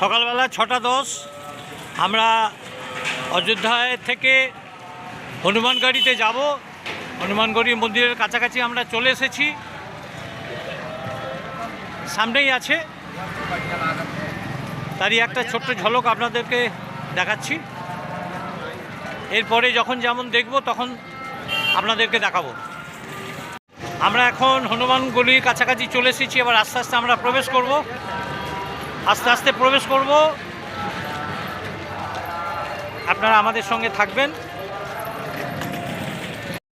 সকালবেলা ছটা দশ আমরা অযোধ্যায় থেকে হনুমানগড়িতে যাব। হনুমানগড়ি মন্দিরের কাছাকাছি আমরা চলে এসেছি। সামনেই আছে। তারই একটা ছোট্ট ঝলক আপনাদেরকে দেখাচ্ছি। এরপরে যখন যেমন দেখব তখন আপনাদেরকে দেখাবো। আমরা এখন হনুমান গলির কাছাকাছি চলে এসেছি। এবার আস্তে আস্তে আমরা প্রবেশ করব। আস্তে আস্তে প্রবেশ করব। আপনারা আমাদের সঙ্গে থাকবেন।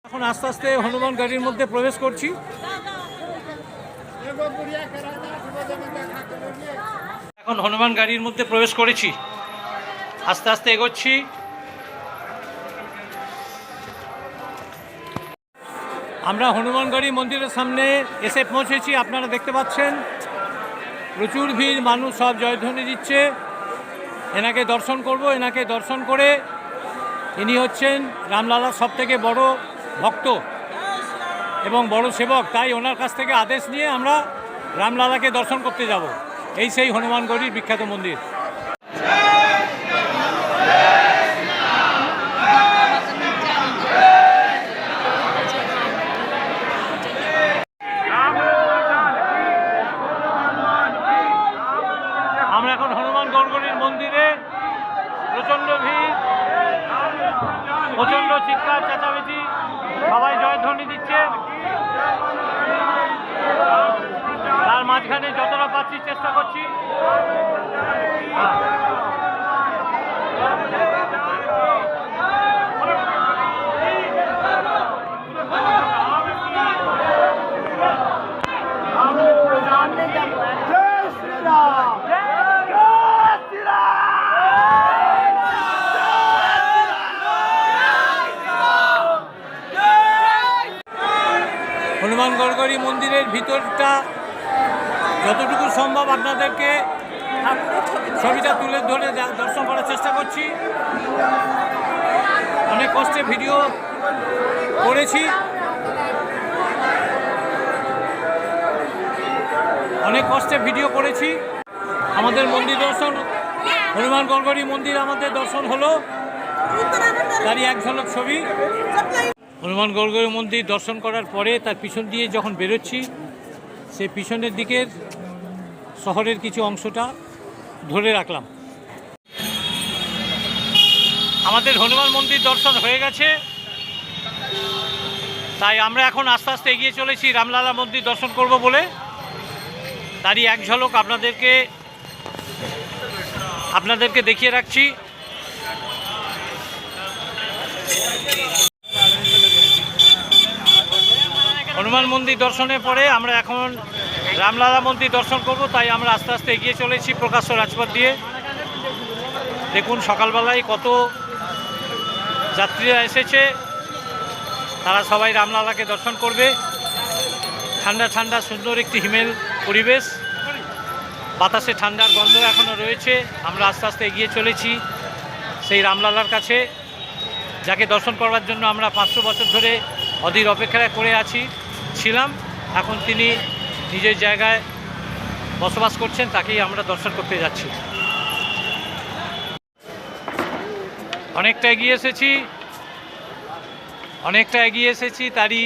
এখন আস্তে আস্তে হনুমান গাড়ির মধ্যে প্রবেশ করছি। এখন হনুমান গাড়ির মধ্যে প্রবেশ করেছি। আস্তে আস্তে এগোচ্ছি। আমরা হনুমান হনুমানগড়ি মন্দিরের সামনে এসে পৌঁছেছি, আপনারা দেখতে পাচ্ছেন। প্রচুর ভিড়, মানুষ সব জয়ধ্বনি দিচ্ছে। এনাকে দর্শন করব, এনাকে দর্শন করে ইনি হচ্ছেন রামলালার সব থেকে বড় ভক্ত এবং বড় সেবক। তাই ওনার কাছ থেকে আদেশ নিয়ে আমরা রামলালাকে দর্শন করতে যাব। এই সেই হনুমানগড়ির বিখ্যাত মন্দির আমরা এখন হনুমান গড়গড়ির মন্দিরে প্রচণ্ড ভিড় প্রচণ্ড চিৎকার চেঁচামেচি সবাই জয়ধ্বনি দিচ্ছে তার মাঝখানে যতটা পাচ্ছি চেষ্টা করছি। হনুমান গড়গড়ি মন্দিরের ভিতরটা যতটুকু সম্ভব আপনাদেরকে ছবিটা তুলে ধরে দর্শন করার চেষ্টা করছি। অনেক কষ্টে ভিডিও করেছি। অনেক কষ্টে ভিডিও করেছি। আমাদের মন্দির দর্শন, হনুমান গড়গড়ি মন্দির আমাদের দর্শন হলো। তারই এক ঝলক ছবি। হনুমান গড়গড়ি মন্দির দর্শন করার পরে তার পিছন দিয়ে যখন বেরোচ্ছি সে পিছনের দিকের শহরের কিছু অংশটা ধরে রাখলাম। আমাদের হনুমান মন্দির দর্শন হয়ে গেছে। তাই আমরা এখন আস্তে আস্তে এগিয়ে চলেছি, রামলালা মন্দির দর্শন করব বলে। তারই এক ঝলক আপনাদেরকে আপনাদেরকে দেখিয়ে রাখছি। হনুমান মন্দির দর্শনের পরে আমরা এখন রামলালা মন্দির দর্শন করব, তাই আমরা আস্তে আস্তে এগিয়ে চলেছি প্রকাশ্য রাজপথ দিয়ে। দেখুন সকালবেলায় কত যাত্রীরা এসেছে। তারা সবাই রামলালাকে দর্শন করবে। ঠান্ডা ঠান্ডা সুন্দর একটি হিমেল পরিবেশ। বাতাসে ঠান্ডার গন্ধ এখনও রয়েছে। আমরা আস্তে আস্তে এগিয়ে চলেছি সেই রামলালার কাছে, যাকে দর্শন করবার জন্য আমরা পাঁচশো বছর ধরে অধীর অপেক্ষা করে আছি, ছিলাম। এখন তিনি নিজের জায়গায় বসবাস করছেন, তাকেই আমরা দর্শন করতে যাচ্ছি। অনেকটা এগিয়ে এসেছি। অনেকটা এগিয়ে এসেছি, তারই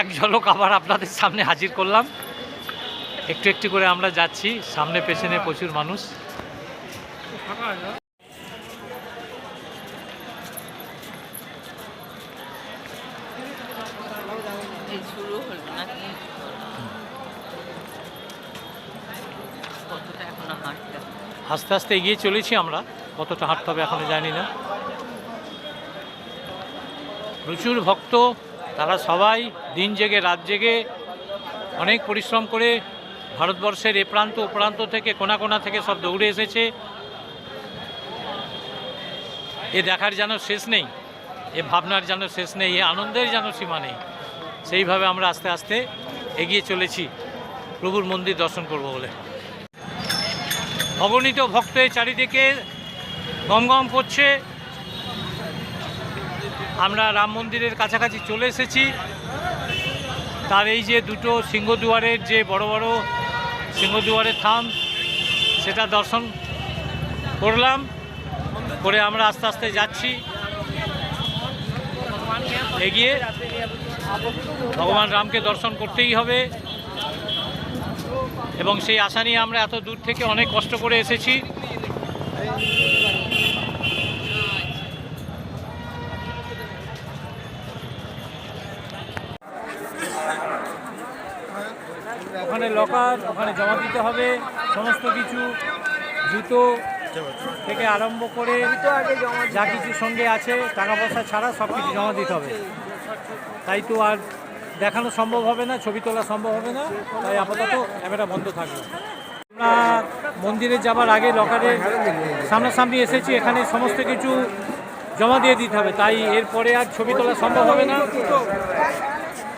এক ঝলক আবার আপনাদের সামনে হাজির করলাম। একটু একটু করে আমরা যাচ্ছি, সামনে পেছনে প্রচুর মানুষ এই শুরু হলো নাকি কতটা এখনও হাঁটতে হবে? আস্তে আস্তে এগিয়ে চলেছি আমরা। কতটা হাঁটতে হবে এখনও জানি না। প্রচুর ভক্ত, তারা সবাই দিন জেগে, রাত জেগে অনেক পরিশ্রম করে ভারতবর্ষের এ প্রান্ত, ও প্রান্ত থেকে, কোনা কোনা থেকে সব দৌড়ে এসেছে। এ দেখার যেন শেষ নেই, এ ভাবনার যেন শেষ নেই, এ আনন্দের যেন সীমা নেই, সেইভাবে আমরা আস্তে আস্তে এগিয়ে চলেছি। প্রভুর মন্দির দর্শন করব বলে। অগণিত ভক্তের চারিদিকে গম গম করছে। আমরা রাম মন্দিরের কাছাকাছি চলে এসেছি। তার এই যে দুটো সিংহদুয়ারের যে বড় বড় সিংহদুয়ারের থাম, সেটা দর্শন করলাম। করে আমরা আস্তে আস্তে যাচ্ছি। এগিয়ে। ভগবান রামকে দর্শন করতেই হবে। এবং সেই আশা নিয়ে আমরা এত দূর থেকে অনেক কষ্ট করে এসেছি। ওখানে লকার, ওখানে জমা দিতে হবে, সমস্ত কিছু, জুতো থেকে আরম্ভ করে যা কিছু সঙ্গে আছে, টাকা পয়সা ছাড়া সব কিছু জমা দিতে হবে। তাই তো আর দেখানো সম্ভব হবে না, ছবি তোলা সম্ভব হবে না, তাই আপাতত ক্যামেরা বন্ধ থাকবে। আমরা মন্দিরে যাবার আগে লকারে সামনাসামনি এসেছি, এখানে সমস্ত কিছু জমা দিয়ে দিতে হবে, তাই এরপরে আর ছবি তোলা সম্ভব হবে না।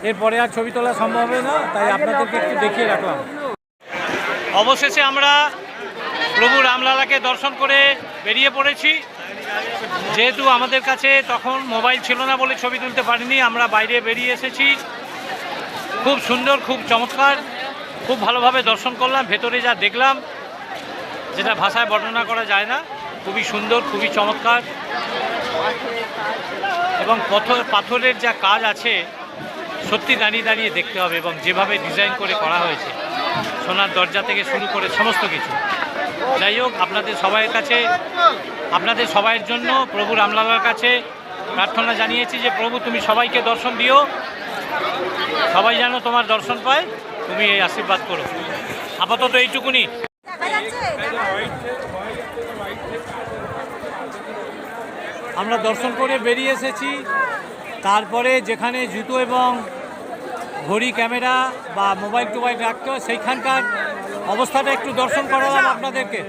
এরপরে আর ছবি তোলা সম্ভব হবে না, তাই আপনাদেরকে একটু দেখিয়ে রাখলাম। অবশেষে আমরা প্রভু রামলালাকে দর্শন করে বেরিয়ে পড়েছি। যেহেতু আমাদের কাছে তখন মোবাইল ছিল না বলে ছবি তুলতে পারিনি, আমরা বাইরে বেরিয়ে এসেছি। খুব সুন্দর, খুব চমৎকার। খুব ভালোভাবে দর্শন করলাম, ভেতরে যা দেখলাম, যেটা ভাষায় বর্ণনা করা যায় না, খুবই সুন্দর, খুবই চমৎকার। এবং পথর, পাথরের যা কাজ আছে, সত্যি দাঁড়িয়ে দাঁড়িয়ে দেখতে হবে এবং যেভাবে ডিজাইন করে করা হয়েছে, সোনার দরজা থেকে শুরু করে সমস্ত কিছু। যাই হোক, আপনাদের সবাইয়ের কাছে, আপনাদের সবাইয়ের জন্য প্রভু রামলালার কাছে প্রার্থনা জানিয়েছি যে, প্রভু তুমি সবাইকে দর্শন দিও। সবাই যেন তোমার দর্শন পায়, তুমি এই আশীর্বাদ করো। আপাতত এইটুকুনি। আমরা দর্শন করে বেরিয়ে এসেছি। তারপরে যেখানে জুতো এবং ঘড়ি, ক্যামেরা বা মোবাইল টোবাইল রাখতে সেইখানকার অবস্থাটা একটু দর্শন করালাম আপনাদেরকে।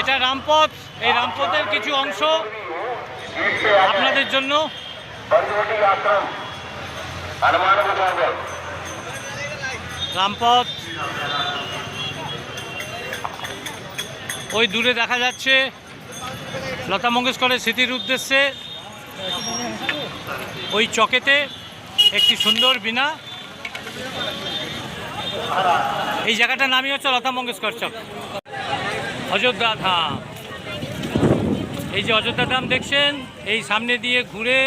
এটা রামপথ। এই রামপথের কিছু অংশ। আপনাদের জন্য রামপথ। ওই দূরে দেখা যাচ্ছে লতা মঙ্গেশকরের স্মৃতির উদ্দেশ্যে। ওই চকেতে একটি সুন্দর বিনা এই জায়গাটার নামই হচ্ছে লতা মঙ্গেশকর চক। অযোধ্যা ধাম। এই যে অযোধ্যা ধাম দেখছেন, এই সামনে দিয়ে ঘুরে,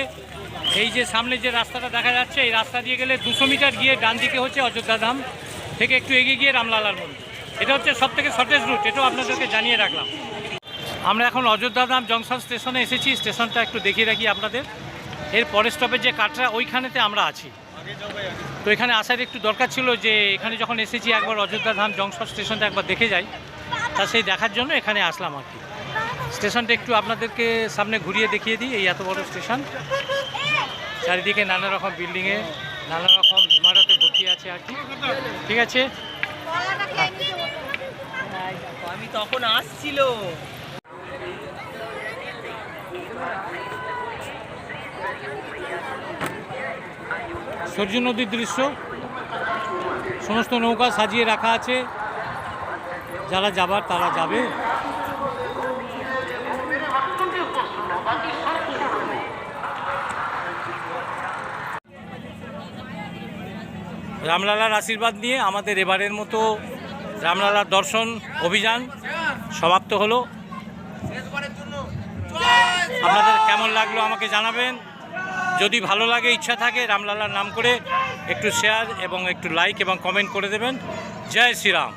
এই যে সামনে যে রাস্তাটা দেখা যাচ্ছে, এই রাস্তা দিয়ে গেলে দুশো মিটার গিয়ে ডান দিকে হচ্ছে অযোধ্যা ধাম, থেকে একটু এগিয়ে গিয়ে রামলালার মন্দির। এটা হচ্ছে সব থেকে শর্টেস্ট রুট এটাও আপনাদেরকে জানিয়ে রাখলাম। আমরা এখন অযোধ্যা ধাম জংশন স্টেশনে এসেছি, স্টেশনটা একটু দেখিয়ে রাখি আপনাদের। এর পরের স্টপের যে কাটরা ওইখানেতে আমরা আছি। তো এখানে আসার একটু দরকার ছিল যে, এখানে যখন এসেছি একবার অযোধ্যা ধাম জংশন স্টেশনটা একবার দেখে যাই। তা সেই দেখার জন্য এখানে আসলাম আর কি। স্টেশনটা একটু আপনাদেরকে সামনে ঘুরিয়ে দেখিয়ে দিই, এই এত বড় স্টেশন। চারিদিকে নানা রকম বিল্ডিংয়ে, নানা রকম ইমারতে ভর্তি আছে আর কি। ঠিক আছে? আমি তখন আসছিল। সূর্য নদীর দৃশ্য। সমস্ত নৌকা সাজিয়ে রাখা আছে। যারা যাবার তারা যাবে। রামলালার আশীর্বাদ নিয়ে আমাদের এবারের মতো রামলালার দর্শন অভিযান সমাপ্ত হলো। আপনাদের কেমন লাগল আমাকে জানাবেন। যদি ভালো লাগে, ইচ্ছা থাকে, রামলালার নাম করে একটু শেয়ার এবং একটু লাইক এবং কমেন্ট করে দেবেন। জয় শ্রীরাম।